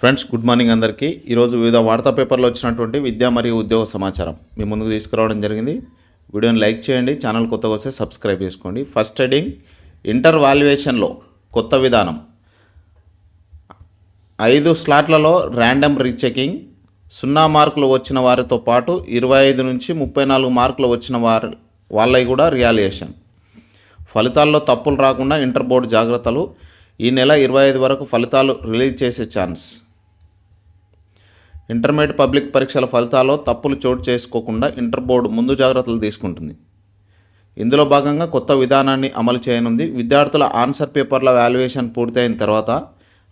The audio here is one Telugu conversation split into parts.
ఫ్రెండ్స్ గుడ్ మార్నింగ్ అందరికీ. ఈరోజు వివిధ వార్తా పేపర్లో వచ్చినటువంటి విద్య మరియు ఉద్యోగ సమాచారం. మీ ముందుకు తీసుకురావడం జరిగింది. వీడియోని లైక్ చేయండి ఛానల్ కొత్తగా వస్తే సబ్స్క్రైబ్ చేసుకోండి. ఫస్ట్ హెడింగ్ ఇంటర్ వాల్యుయేషన్లో కొత్త విధానం. ఐదు స్లాట్లలో ర్యాండమ్ రీచెకింగ్ సున్నా మార్కులు వచ్చిన వారితో పాటు ఇరవై ఐదు నుంచి ముప్పై నాలుగు మార్కులు వచ్చిన వారి వాళ్ళవి కూడా రియాలియేషన్ ఫలితాల్లో తప్పులు రాకుండా ఇంటర్ బోర్డు జాగ్రత్తలు. ఈ నెల ఇరవై ఐదు వరకు ఫలితాలు రిలీజ్ చేసే ఛాన్స్ ఇంటర్మీడియట్ పబ్లిక్ పరీక్షల ఫలితాల్లో తప్పులు చోటు చేసుకోకుండా ఇంటర్ బోర్డు ముందు జాగ్రత్తలు తీసుకుంటుంది. ఇందులో భాగంగా కొత్త విధానాన్ని అమలు చేయనుంది. విద్యార్థుల ఆన్సర్ పేపర్ల వాల్యుయేషన్ పూర్తయిన తర్వాత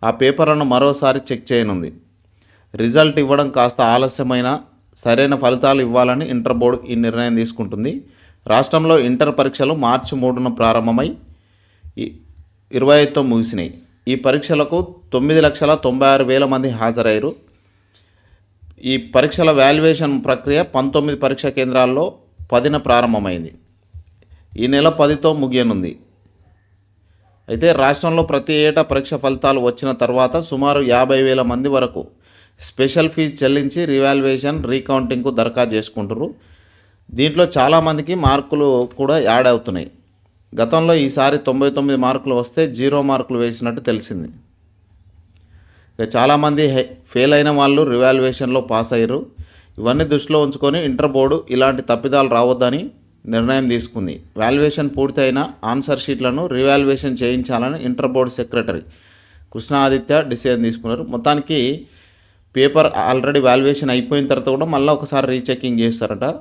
ఆ పేపర్లను మరోసారి చెక్ చేయనుంది. రిజల్ట్ ఇవ్వడం కాస్త ఆలస్యమైన సరైన ఫలితాలు ఇవ్వాలని ఇంటర్ బోర్డు ఈ నిర్ణయం తీసుకుంటుంది. రాష్ట్రంలో ఇంటర్ పరీక్షలు మార్చి మూడున ప్రారంభమై ఇరవై ఐదుతో ముగిసినాయి. ఈ పరీక్షలకు తొమ్మిది లక్షల తొంభై ఆరు వేల మంది హాజరయ్యారు. ఈ పరీక్షల వాల్యుయేషన్ ప్రక్రియ పంతొమ్మిది పరీక్షా కేంద్రాల్లో పదిన ప్రారంభమైంది. ఈ నెల పదితో ముగియనుంది. అయితే రాష్ట్రంలో ప్రతి ఏటా పరీక్ష ఫలితాలు వచ్చిన తర్వాత సుమారు యాభై వేల మంది వరకు స్పెషల్ ఫీజు చెల్లించి రివాల్యుయేషన్ రీకౌంటింగ్కు దరఖాస్తు చేసుకుంటారు దీంట్లో చాలామందికి మార్కులు కూడా యాడ్ అవుతున్నాయి. గతంలో ఈసారి తొంభై తొమ్మిది మార్కులు వస్తే జీరో మార్కులు వేసినట్టు తెలిసింది. ఇక చాలామంది హె- ఫెయిల్ అయిన వాళ్ళు రివాల్యుయేషన్లో పాస్ అయ్యారు. ఇవన్నీ దృష్టిలో ఉంచుకొని ఇంటర్ బోర్డు ఇలాంటి తప్పిదాలు రావద్దని నిర్ణయం తీసుకుంది. వాల్యుయేషన్ పూర్తయిన ఆన్సర్ షీట్లను రివాల్యుయేషన్ చేయించాలని inter board secretary Krishnaditya decision తీసుకున్నారు. మొత్తానికి పేపర్ ఆల్రెడీ వాల్యుయేషన్ అయిపోయిన తర్వాత కూడా మళ్ళీ ఒకసారి రీచెకింగ్ చేస్తారట.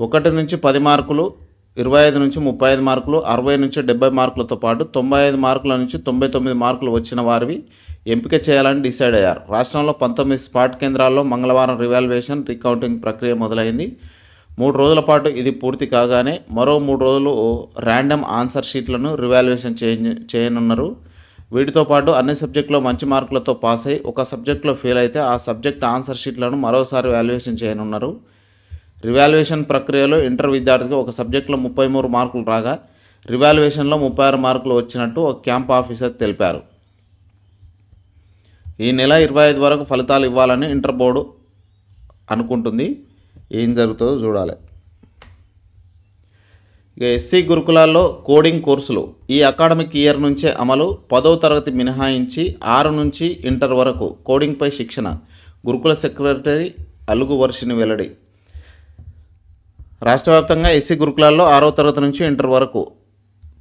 ఒకటి నుంచి పది మార్కులు ఇరవై ఐదు నుంచి ముప్పై ఐదు మార్కులు అరవై నుంచి డెబ్బై మార్కులతో పాటు తొంభై ఐదు మార్కుల నుంచి తొంభై తొమ్మిది మార్కులు వచ్చిన వారివి ఎంపిక చేయాలని డిసైడ్ అయ్యారు. రాష్ట్రంలో పంతొమ్మిది స్పాట్ కేంద్రాల్లో మంగళవారం రివాల్యుయేషన్ రీకౌంటింగ్ ప్రక్రియ మొదలైంది. మూడు రోజుల పాటు ఇది పూర్తి కాగానే మరో మూడు రోజులు ర్యాండమ్ ఆన్సర్ షీట్లను రివాల్యుయేషన్ చేయ చేయనున్నారు. వీటితో పాటు అన్ని సబ్జెక్టులో మంచి మార్కులతో పాస్ అయి ఒక సబ్జెక్టులో ఫెయిల్ అయితే ఆ సబ్జెక్ట్ ఆన్సర్ షీట్లను మరోసారి వాల్యుయేషన్ చేయనున్నారు. రివాల్యుయేషన్ ప్రక్రియలో ఇంటర్ విద్యార్థికి ఒక సబ్జెక్టులో ముప్పై మూడు మార్కులు రాగా రివాల్యుయేషన్లో ముప్పై ఆరు మార్కులు వచ్చినట్టు ఒక క్యాంప్ ఆఫీసర్ తెలిపారు. ఈ నెల ఇరవై ఐదు వరకు ఫలితాలు ఇవ్వాలని ఇంటర్ బోర్డు అనుకుంటుంది. ఏం జరుగుతుందో చూడాలి. ఇక ఎస్సీ గురుకులాల్లో కోడింగ్ కోర్సులు ఈ అకాడమిక్ ఇయర్ నుంచే అమలు పదవ తరగతి మినహాయించి ఆరు నుంచి ఇంటర్ వరకు కోడింగ్పై శిక్షణ గురుకుల సెక్రటరీ అలుగు వర్షిని వెల్లడి. రాష్ట్ర వ్యాప్తంగా ఎస్సీ గురుకులాల్లో ఆరో తరగతి నుంచి ఇంటర్ వరకు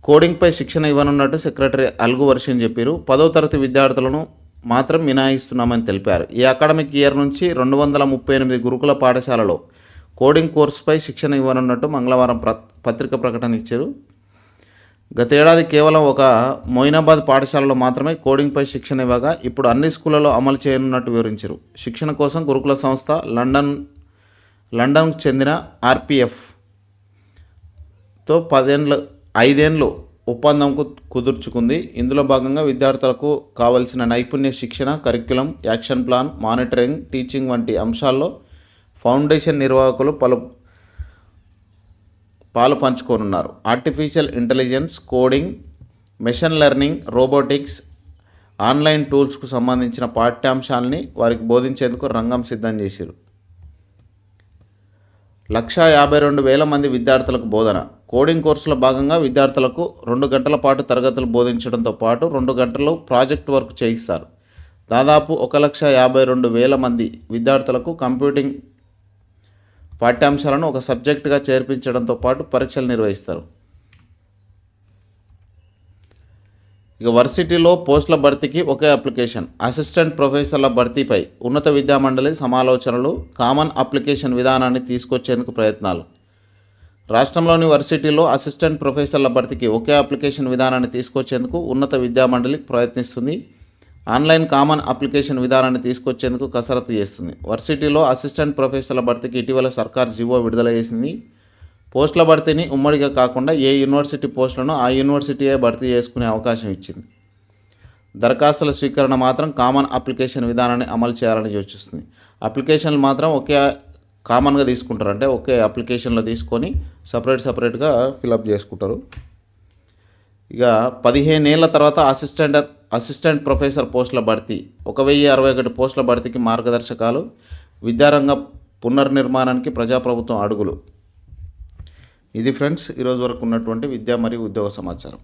కోడింగ్పై శిక్షణ ఇవ్వనున్నట్టు సెక్రటరీ అల్గు వర్షన్ చెప్పారు. పదో తరగతి విద్యార్థులను మాత్రం మినహాయిస్తున్నామని తెలిపారు. ఈ అకాడమిక్ ఇయర్ నుంచి రెండు వందల ముప్పై ఎనిమిది గురుకుల పాఠశాలలో కోడింగ్ కోర్సుపై శిక్షణ ఇవ్వనున్నట్టు మంగళవారం ప్ర పత్రిక ప్రకటన ఇచ్చారు. గతేడాది కేవలం ఒక మొయినాబాద్ పాఠశాలలో మాత్రమే కోడింగ్పై శిక్షణ ఇవ్వగా ఇప్పుడు అన్ని స్కూళ్ళలో అమలు చేయనున్నట్టు వివరించారు. శిక్షణ కోసం గురుకుల సంస్థ లండన్ లండన్కు చెందిన ఆర్పిఎఫ్తో పదేండ్ల ఐదేండ్లు ఒప్పందంకు కుదుర్చుకుంది. ఇందులో భాగంగా విద్యార్థులకు కావలసిన నైపుణ్య శిక్షణ curriculum action plan monitoring teaching వంటి అంశాల్లో ఫౌండేషన్ నిర్వాహకులు పలు పాలు పంచుకోనున్నారు. Artificial intelligence coding machine learning robotics online టూల్స్కు సంబంధించిన పాఠ్యాంశాలని వారికి బోధించేందుకు రంగం సిద్ధం చేశారు లక్షా యాభై రెండు వేల మంది విద్యార్థులకు బోధన. కోడింగ్ కోర్సులో భాగంగా విద్యార్థులకు రెండు గంటల పాటు తరగతులు బోధించడంతో పాటు రెండు గంటలు ప్రాజెక్ట్ వర్క్ చేయిస్తారు. దాదాపు ఒక లక్ష యాభై రెండు వేల మంది విద్యార్థులకు కంప్యూటింగ్ పాఠ్యాంశాలను ఒక సబ్జెక్టుగా చేర్పించడంతో పాటు పరీక్షలు నిర్వహిస్తారు. ఇక వర్సిటీలో పోస్టుల భర్తీకి ఒకే అప్లికేషన్. అసిస్టెంట్ ప్రొఫెసర్ల భర్తీపై ఉన్నత విద్యామండలి సమాలోచనలు కామన్ అప్లికేషన్ విధానాన్ని తీసుకొచ్చేందుకు ప్రయత్నాలు. రాష్ట్రంలోని వర్సిటీలో అసిస్టెంట్ ప్రొఫెసర్ల భర్తీకి ఒకే అప్లికేషన్ విధానాన్ని తీసుకొచ్చేందుకు ఉన్నత విద్యామండలి ప్రయత్నిస్తుంది. ఆన్లైన్ కామన్ అప్లికేషన్ విధానాన్ని తీసుకొచ్చేందుకు కసరత్తు చేస్తుంది. వర్సిటీలో అసిస్టెంట్ ప్రొఫెసర్ల భర్తీకి ఇటీవల సర్కార్ జీవో విడుదల చేసింది. పోస్టుల భర్తీని ఉమ్మడిగా కాకుండా ఏ యూనివర్సిటీ పోస్టులను ఆ యూనివర్సిటీయే భర్తీ చేసుకునే అవకాశం ఇచ్చింది. దరఖాస్తుల స్వీకరణ మాత్రం కామన్ అప్లికేషన్ విధానాన్ని అమలు చేయాలని యోచిస్తుంది. అప్లికేషన్లు మాత్రం ఒకే కామన్గా తీసుకుంటారు. అంటే ఒకే అప్లికేషన్లో తీసుకొని సపరేట్ సపరేట్గా ఫిలప్ చేసుకుంటారు. ఇక పదిహేనేళ్ళ తర్వాత అసిస్టెంట్ అసిస్టెంట్ ప్రొఫెసర్ పోస్టుల భర్తీ. ఒక వెయ్యి అరవై ఒకటి పోస్టుల భర్తీకి మార్గదర్శకాలు విద్యారంగ పునర్నిర్మాణానికి ప్రజాప్రభుత్వం అడుగులు. ఇది ఫ్రెండ్స్ ఈరోజు వరకు ఉన్నటువంటి విద్య మరియు ఉద్యోగ సమాచారం.